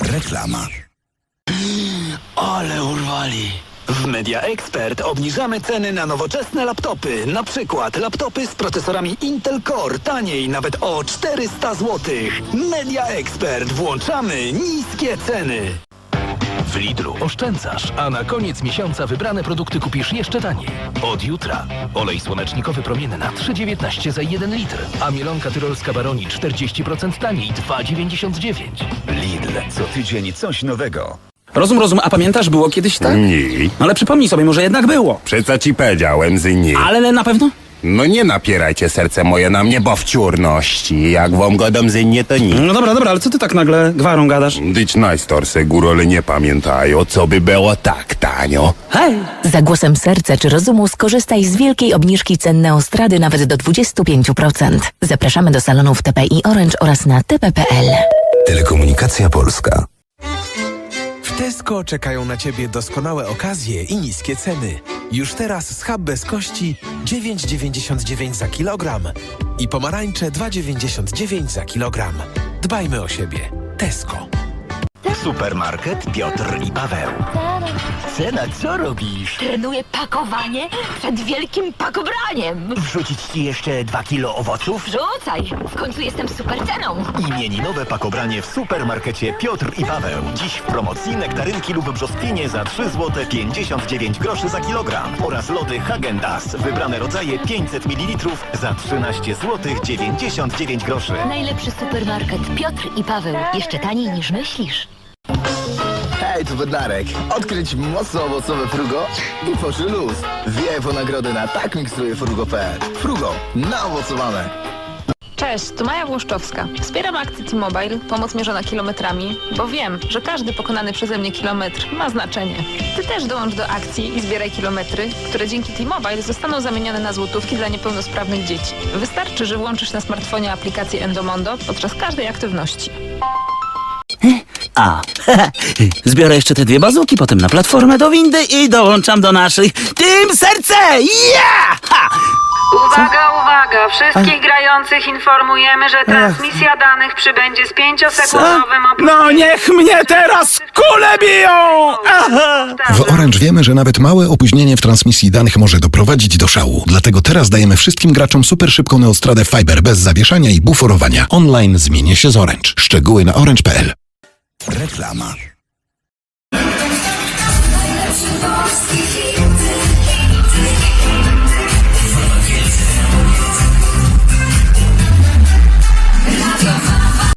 Reklama. Ale urwali. W Media Expert obniżamy ceny na nowoczesne laptopy. Na przykład laptopy z procesorami Intel Core taniej nawet o 400 zł. Media Expert włączamy niskie ceny. W Lidlu oszczędzasz, a na koniec miesiąca wybrane produkty kupisz jeszcze taniej. Od jutra olej słonecznikowy promienny 3,19 za 1 litr, a mielonka tyrolska Baroni 40% taniej 2,99. Lidl. Co tydzień coś nowego. Rozum, rozum, a pamiętasz, było kiedyś tak? Nie. No ale przypomnij sobie, może jednak było. Przeca ci powiedziałem, że nie. Ale na pewno? No nie napierajcie serce moje na mnie, bo w ciurności. Jak wam godam, że nie, to nie. No dobra, dobra, ale co ty tak nagle gwarą gadasz? Dyć najstorsze górole nie pamiętają, co by było tak tanio. Hej! Za głosem serca czy rozumu skorzystaj z wielkiej obniżki cen Neostrady nawet do 25%. Zapraszamy do salonów TPI Orange oraz na tp.pl. Telekomunikacja Polska. W Tesco czekają na Ciebie doskonałe okazje i niskie ceny. Już teraz schab bez kości 9,99 za kilogram i pomarańcze 2,99 za kilogram. Dbajmy o siebie. Tesco. Supermarket Piotr i Paweł. Cena, co robisz? Trenuję pakowanie przed wielkim pakobraniem. Wrzucić ci jeszcze dwa kilo owoców? Rzucaj! W końcu jestem super ceną. Imieninowe pakobranie w supermarkecie Piotr i Paweł. Dziś w promocji nektarynki lub brzoskwinie za 3 zł 59 groszy za kilogram oraz lody Hagendas. Wybrane rodzaje 500 ml za 13 zł 99 groszy. Najlepszy supermarket Piotr i Paweł. Jeszcze taniej niż myślisz. Hej, tu Bednarek. Odkryć mocno owocowe frugo i poszły luz. Po nagrody na tak miksuje frugo.pl. Frugo, naowocowane. Cześć, tu Maja Włoszczowska. Wspieram akcję T-Mobile, pomoc mierzona kilometrami, bo wiem, że każdy pokonany przeze mnie kilometr ma znaczenie. Ty też dołącz do akcji i zbieraj kilometry, które dzięki T-Mobile zostaną zamienione na złotówki dla niepełnosprawnych dzieci. Wystarczy, że włączysz na smartfonie aplikację Endomondo podczas każdej aktywności. A, zbiorę jeszcze te dwie bazuki, potem na platformę do windy i dołączam do naszych. Tym serce! Ja! Ha! Uwaga, uwaga! Wszystkich grających informujemy, że transmisja danych przybędzie z pięciosekundowym No niech mnie teraz kule biją! Aha! W Orange wiemy, że nawet małe opóźnienie w transmisji danych może doprowadzić do szału. Dlatego teraz dajemy wszystkim graczom super szybką Neostradę Fiber bez zawieszania i buforowania. Online zmienię się z Orange. Szczegóły na orange.pl. Reklama. Najlepszy polski hit, hit, hit.